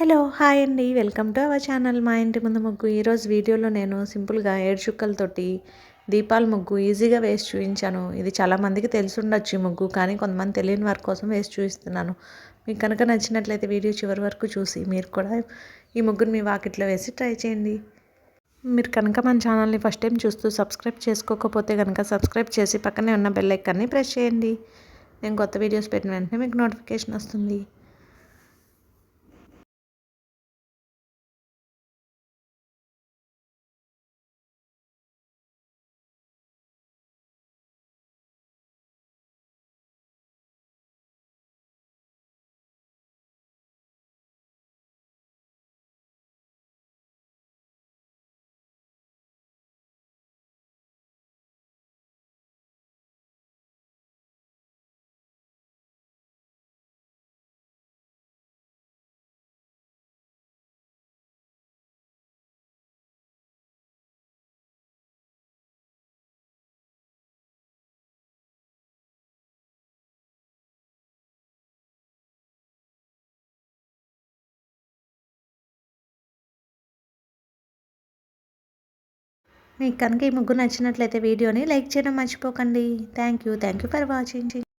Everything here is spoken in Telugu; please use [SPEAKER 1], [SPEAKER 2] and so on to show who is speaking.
[SPEAKER 1] హలో హాయ్ అండి. Welcome to our channel. మా ఇంటి ముందు ముగ్గు. ఈరోజు వీడియోలో నేను సింపుల్గా ఏడు చుక్కలతోటి దీపాల ముగ్గు ఈజీగా వేసి చూపించాను. ఇది చాలామందికి తెలిసి ఉండొచ్చు ఈ ముగ్గు కానీ కొంతమంది తెలియని వారి కోసం వేసి చూపిస్తున్నాను. మీకు కనుక నచ్చినట్లయితే వీడియో చివరి వరకు చూసి మీరు కూడా ఈ ముగ్గురు మీ వాకిట్లో వేసి ట్రై చేయండి. మీరు కనుక మన ఛానల్ని ఫస్ట్ టైం చూస్తూ సబ్స్క్రైబ్ చేసుకోకపోతే కనుక సబ్స్క్రైబ్ చేసి పక్కనే ఉన్న బెల్ ఐకాన్ని ప్రెస్ చేయండి. నేను కొత్త వీడియోస్ పెట్టిన వెంటనే మీకు నోటిఫికేషన్ వస్తుంది. మీకు కనుక ఈ ముగ్గురు నచ్చినట్లయితే వీడియోని లైక్ చేయడం మర్చిపోకండి. Thank you thank you for watching